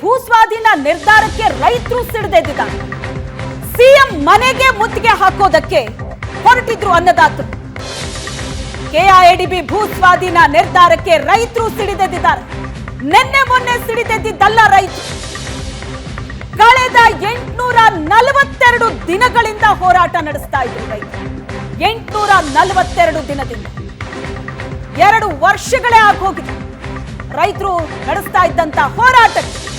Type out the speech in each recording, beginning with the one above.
ಭೂ ಸ್ವಾಧೀನ ನಿರ್ಧಾರಕ್ಕೆ ರೈತರು ಸಿಡಿದೆದ್ದಿದ್ದಾರೆ ಸಿಎಂ ಮನೆಗೆ ಮುತ್ತಿಗೆ ಹಾಕೋದಕ್ಕೆ ಹೊರಟಿದ್ರು ಅನ್ನದಾತರು. ಕೆಆರ್ಎಡಿಬಿ ಭೂ ಸ್ವಾಧೀನ ನಿರ್ಧಾರಕ್ಕೆ ರೈತರು ಸಿಡಿದೆದ್ದಿದ್ದಾರೆ ನಿನ್ನೆ ಮೊನ್ನೆ ಸಿಡಿದೆದ್ದಿದ್ದಲ್ಲ ರೈತರು. ಕಳೆದ ಎಂಟುನೂರ ನಲವತ್ತೆರಡು ದಿನಗಳಿಂದ ಹೋರಾಟ ನಡೆಸ್ತಾ ಇದ್ರು ರೈತರು. ಎಂಟುನೂರ ನಲವತ್ತೆರಡು ದಿನದಿಂದ. ಎರಡು ವರ್ಷಗಳೇ ಆಗೋಗಿದೆ. ರೈತರು ನಡೆಸ್ತಾ ಇದ್ದಂತ ಹೋರಾಟಕ್ಕೆ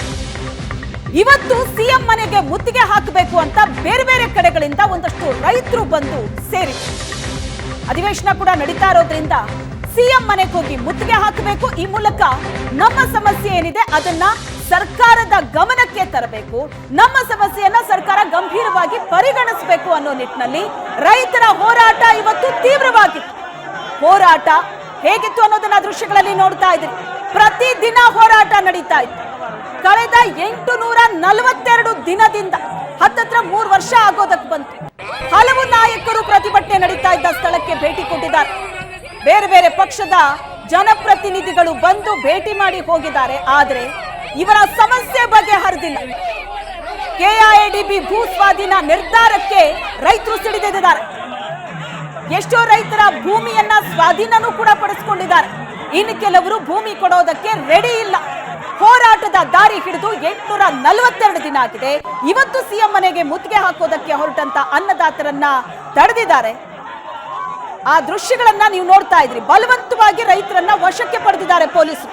ಇವತ್ತು ಸಿಎಂ ಮನೆಗೆ ಮುತ್ತಿಗೆ ಹಾಕಬೇಕು ಅಂತ ಬೇರೆ ಬೇರೆ ಕಡೆಗಳಿಂದ ಒಂದಷ್ಟು ರೈತರು ಬಂದು ಸೇರಿ. ಅಧಿವೇಶನ ಕೂಡ ನಡೀತಾ ಇರೋದ್ರಿಂದ ಸಿಎಂ ಮನೆಗೆ ಹೋಗಿ ಮುತ್ತಿಗೆ ಹಾಕಬೇಕು. ಈ ಮೂಲಕ ನಮ್ಮ ಸಮಸ್ಯೆ ಏನಿದೆ ಅದನ್ನ ಸರ್ಕಾರದ ಗಮನಕ್ಕೆ ತರಬೇಕು. ನಮ್ಮ ಸಮಸ್ಯೆಯನ್ನ ಸರ್ಕಾರ ಗಂಭೀರವಾಗಿ ಪರಿಗಣಿಸಬೇಕು ಅನ್ನೋ ನಿಟ್ಟಿನಲ್ಲಿ ರೈತರ ಹೋರಾಟ ಇವತ್ತು ತೀವ್ರವಾಗಿತ್ತು. ಹೋರಾಟ ಹೇಗಿತ್ತು ಅನ್ನೋದನ್ನ ದೃಶ್ಯಗಳಲ್ಲಿ ನೋಡ್ತಾ ಇದ್ರಿ ಪ್ರತಿದಿನ ಹೋರಾಟ ನಡೀತಾ ಇತ್ತು. ಕಳೆದ ಎಂಟು ನೂರ ನಲವತ್ತೆರಡು ದಿನದಿಂದ ಹತ್ತತ್ರ ಮೂರು ವರ್ಷ ಆಗೋದಕ್ಕೆ ಬಂತು. ಹಲವು ನಾಯಕರು ಪ್ರತಿಭಟನೆ ನಡೀತಾ ಇದ್ದ ಸ್ಥಳಕ್ಕೆ ಭೇಟಿ ಕೊಟ್ಟಿದ್ದಾರೆ. ಬೇರೆ ಬೇರೆ ಪಕ್ಷದ ಜನಪ್ರತಿನಿಧಿಗಳು ಬಂದು ಭೇಟಿ ಮಾಡಿ ಹೋಗಿದ್ದಾರೆ. ಆದರೆ ಇವರ ಸಮಸ್ಯೆ ಬಗ್ಗೆ ಹರಿದಿಲ್ಲ. ಕೆಐಡಿಬಿ ಭೂ ಸ್ವಾಧೀನ ನಿರ್ಧಾರಕ್ಕೆ ರೈತರು ಸಿಡಿದಿದ್ದಾರೆ ಎಷ್ಟೋ ರೈತರ ಭೂಮಿಯನ್ನ ಸ್ವಾಧೀನನೂ ಕೂಡ ಪಡಿಸ್ಕೊಂಡಿದ್ದಾರೆ. ಇನ್ನು ಕೆಲವರು ಭೂಮಿ ಕೊಡೋದಕ್ಕೆ ರೆಡಿ ಇಲ್ಲ. ಹೋರಾಟದ ದಾರಿ ಹಿಡಿದು ಎಂಟುನೂರ ನಲವತ್ತೆರಡು ದಿನ ಆಗಿದೆ. ಇವತ್ತು ಸಿಎಂ ಮನೆಗೆ ಮುತ್ತಿಗೆ ಹಾಕೋದಕ್ಕೆ ಹೊರಟಂತ ಅನ್ನದಾತರನ್ನ ತಡೆದಿದ್ದಾರೆ. ಆ ದೃಶ್ಯಗಳನ್ನ ನೀವು ನೋಡ್ತಾ ಇದ್ರಿ. ಬಲವಂತವಾಗಿ ರೈತರನ್ನ ವಶಕ್ಕೆ ಪಡೆದಿದ್ದಾರೆ ಪೊಲೀಸರು.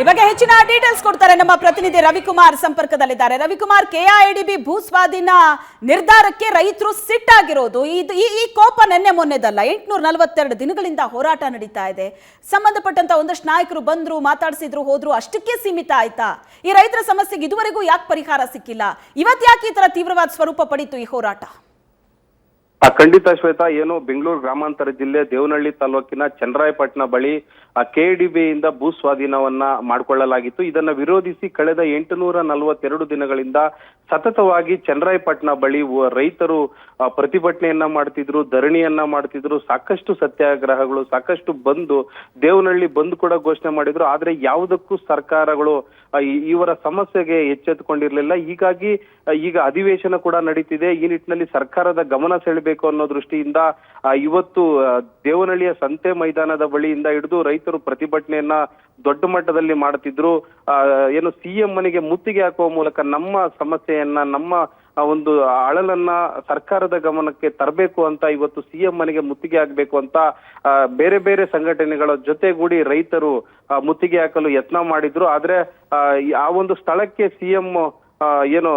ಈ ಬಗ್ಗೆ ಹೆಚ್ಚಿನ ಡೀಟೇಲ್ಸ್ ಕೊಡ್ತಾರೆ ನಮ್ಮ ಪ್ರತಿನಿಧಿ ರವಿಕುಮಾರ್ ಸಂಪರ್ಕದಲ್ಲಿದ್ದಾರೆ. ರವಿಕುಮಾರ್ ಕೆಐಡಿಬಿ ಭೂ ಸ್ವಾಧೀನ ನಿರ್ಧಾರಕ್ಕೆ ರೈತರು ಸಿಟ್ಟಾಗಿರೋದು. ಈ ಈ ಕೋಪ ನೆನ್ನೆ ಮೊನ್ನೆದಲ್ಲ ಎಂಟುನೂರ ನಲವತ್ತೆರಡು ದಿನಗಳಿಂದ ಹೋರಾಟ ನಡೀತಾ ಇದೆ. ಸಂಬಂಧಪಟ್ಟಂತ ಒಂದಷ್ಟು ನಾಯಕರು ಬಂದ್ರು, ಮಾತಾಡಿಸಿದ್ರು, ಹೋದ್ರು, ಅಷ್ಟಕ್ಕೆ ಸೀಮಿತ ಆಯ್ತಾ? ಈ ರೈತರ ಸಮಸ್ಯೆಗೆ ಇದುವರೆಗೂ ಯಾಕೆ ಪರಿಹಾರ ಸಿಕ್ಕಿಲ್ಲ? ಇವತ್ತು ಯಾಕೆ ಈ ತರ ತೀವ್ರವಾದ ಸ್ವರೂಪ ಪಡೀತು ಈ ಹೋರಾಟ? ಖಂಡಿತ ಶ್ವೇತಾ, ಏನು ಬೆಂಗಳೂರು ಗ್ರಾಮಾಂತರ ಜಿಲ್ಲೆ ದೇವನಹಳ್ಳಿ ತಾಲೂಕಿನ ಚಂದ್ರಾಯಪಟ್ಟಣ ಬಳಿ ಕೆಡಿಬಿಯಿಂದ ಭೂ ಸ್ವಾಧೀನವನ್ನ ಮಾಡಿಕೊಳ್ಳಲಾಗಿತ್ತು. ಇದನ್ನ ವಿರೋಧಿಸಿ ಕಳೆದ ಎಂಟುನೂರ ನಲವತ್ತೆರಡು ದಿನಗಳಿಂದ ಸತತವಾಗಿ ಚನ್ನರಾಯಪಟ್ಟಣ ಬಳಿ ರೈತರು ಪ್ರತಿಭಟನೆಯನ್ನ ಮಾಡ್ತಿದ್ರು, ಧರಣಿಯನ್ನ ಮಾಡ್ತಿದ್ರು. ಸಾಕಷ್ಟು ಸತ್ಯಾಗ್ರಹಗಳು, ಸಾಕಷ್ಟು ಬಂದು ದೇವನಹಳ್ಳಿ ಬಂದ್ ಕೂಡ ಘೋಷಣೆ ಮಾಡಿದ್ರು. ಆದ್ರೆ ಯಾವುದಕ್ಕೂ ಸರ್ಕಾರಗಳು ಇವರ ಸಮಸ್ಯೆಗೆ ಎಚ್ಚೆತ್ತುಕೊಂಡಿರ್ಲಿಲ್ಲ ಹೀಗಾಗಿ ಈಗ ಅಧಿವೇಶನ ಕೂಡ ನಡೀತಿದೆ. ಈ ನಿಟ್ಟಿನಲ್ಲಿ ಸರ್ಕಾರದ ಗಮನ ಸೆಳಬೇಕು ಅನ್ನೋ ದೃಷ್ಟಿಯಿಂದ ಇವತ್ತು ದೇವನಹಳ್ಳಿಯ ಸಂತೆ ಮೈದಾನದ ಬಳಿಯಿಂದ ಹಿಡಿದು ರೈತರು ಪ್ರತಿಭಟನೆಯನ್ನ ದೊಡ್ಡ ಮಟ್ಟದಲ್ಲಿ ಮಾಡುತ್ತಿದ್ರು. ಆ, ಏನು ಸಿಎಂ ಮನೆಗೆ ಮುತ್ತಿಗೆ ಹಾಕುವ ಮೂಲಕ ನಮ್ಮ ಸಮಸ್ಯೆಯನ್ನ ನಮ್ಮ ಒಂದು ಅಳಲನ್ನ ಸರ್ಕಾರದ ಗಮನಕ್ಕೆ ತರಬೇಕು ಅಂತ ಇವತ್ತು ಸಿಎಂ ಮನೆಗೆ ಮುತ್ತಿಗೆ ಹಾಕ್ಬೇಕು ಅಂತ ಬೇರೆ ಬೇರೆ ಸಂಘಟನೆಗಳ ಜೊತೆಗೂಡಿ ರೈತರು ಮುತ್ತಿಗೆ ಹಾಕಲು ಯತ್ನ ಮಾಡಿದ್ರು. ಆದ್ರೆ ಆ, ಒಂದು ಸ್ಥಳಕ್ಕೆ ಸಿಎಂ ಏನು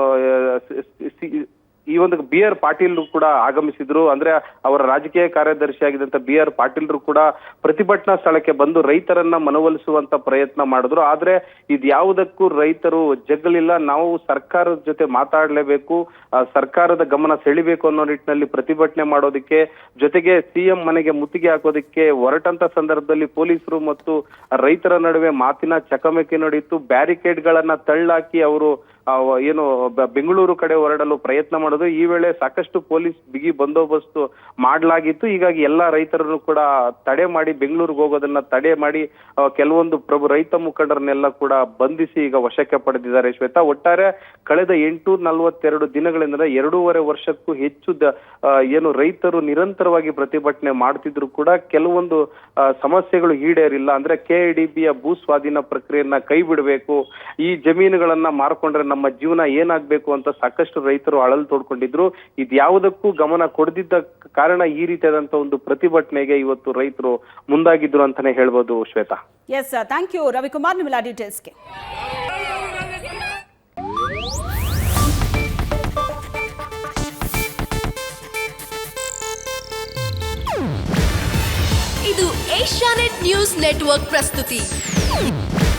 ಈ ಒಂದು ಬಿ ಆರ್ ಪಾಟೀಲ್ ಕೂಡ ಆಗಮಿಸಿದ್ರು. ಅಂದ್ರೆ ಅವರ ರಾಜಕೀಯ ಕಾರ್ಯದರ್ಶಿ ಆಗಿದ್ದಂತ ಬಿ ಆರ್ ಪಾಟೀಲ್ರು ಕೂಡ ಪ್ರತಿಭಟನಾ ಸ್ಥಳಕ್ಕೆ ಬಂದು ರೈತರನ್ನ ಮನವೊಲಿಸುವಂತ ಪ್ರಯತ್ನ ಮಾಡಿದ್ರು. ಆದ್ರೆ ಇದ್ಯಾವುದಕ್ಕೂ ರೈತರು ಜಗ್ಗಲಿಲ್ಲ. ನಾವು ಸರ್ಕಾರದ ಜೊತೆ ಮಾತಾಡಲೇಬೇಕು. ಸರ್ಕಾರದ ಗಮನ ಸೆಳಿಬೇಕು ಅನ್ನೋ ನಿಟ್ಟಿನಲ್ಲಿ ಪ್ರತಿಭಟನೆ ಮಾಡೋದಕ್ಕೆ, ಜೊತೆಗೆ ಸಿಎಂ ಮನೆಗೆ ಮುತ್ತಿಗೆ ಹಾಕೋದಕ್ಕೆ ಹೊರಟಂತ ಸಂದರ್ಭದಲ್ಲಿ ಪೊಲೀಸರು ಮತ್ತು ರೈತರ ನಡುವೆ ಮಾತಿನ ಚಕಮಕಿ ನಡೆಯಿತು. ಬ್ಯಾರಿಕೇಡ್ಗಳನ್ನ ತಳ್ಳಾಕಿ ಅವರು ಏನು ಬೆಂಗಳೂರು ಕಡೆ ಹೊರಡಲು ಪ್ರಯತ್ನ ಮಾಡೋದು. ಈ ವೇಳೆ ಸಾಕಷ್ಟು ಪೊಲೀಸ್ ಬಿಗಿ ಬಂದೋಬಸ್ತ್ ಮಾಡಲಾಗಿತ್ತು. ಹೀಗಾಗಿ ಎಲ್ಲಾ ರೈತರನ್ನು ಕೂಡ ತಡೆ ಮಾಡಿ, ಬೆಂಗಳೂರಿಗೆ ಹೋಗೋದನ್ನ ತಡೆ ಮಾಡಿ ಕೆಲವೊಂದು ಪ್ರಭು ರೈತ ಮುಖಂಡರನ್ನೆಲ್ಲ ಕೂಡ ಬಂಧಿಸಿ ಈಗ ವಶಕ್ಕೆ ಪಡೆದಿದ್ದಾರೆ ಶ್ವೇತಾ. ಒಟ್ಟಾರೆ ಕಳೆದ ಎಂಟು ನಲವತ್ತೆರಡು ದಿನಗಳಿಂದ ಎರಡೂವರೆ ವರ್ಷಕ್ಕೂ ಹೆಚ್ಚು ಏನು ರೈತರು ನಿರಂತರವಾಗಿ ಪ್ರತಿಭಟನೆ ಮಾಡ್ತಿದ್ರು ಕೂಡ ಕೆಲವೊಂದು ಸಮಸ್ಯೆಗಳು ಈಡೇರಿಲ್ಲ. ಅಂದ್ರೆ ಕೆಐಡಿಬಿಯ ಭೂ ಸ್ವಾಧೀನ ಪ್ರಕ್ರಿಯೆಯನ್ನ ಕೈ ಬಿಡಬೇಕು. ಈ ಜಮೀನುಗಳನ್ನ ಮಾರ್ಕೊಂಡ್ರೆ ನಮ್ಮ ಜೀವನ ಏನಾಗ್ಬೇಕು ಅಂತ ಸಾಕಷ್ಟು ರೈತರು ಅಳಲು ತೋಡ್ಕೊಂಡಿದ್ರು. ಇದ್ಯಾವುದಕ್ಕೂ ಗಮನ ಕೊಡದಿದ್ದ ಕಾರಣ ಈ ರೀತಿಯಾದಂತ ಒಂದು ಪ್ರತಿಭಟನೆಗೆ ಇವತ್ತು ರೈತರು ಮುಂದಾಗಿದ್ರು ಅಂತಾನೆ ಹೇಳ್ಬೋದು Shweta. Yes thank you Ravikumar. ನಿಮ್ಮೆಲ್ಲ ಡೀಟೇಲ್ಸ್ಗೆ ಇದು ಏಷ್ಯಾನೆಟ್ ನ್ಯೂಸ್ ನೆಟ್ವರ್ಕ್ ಪ್ರಸ್ತುತಿ.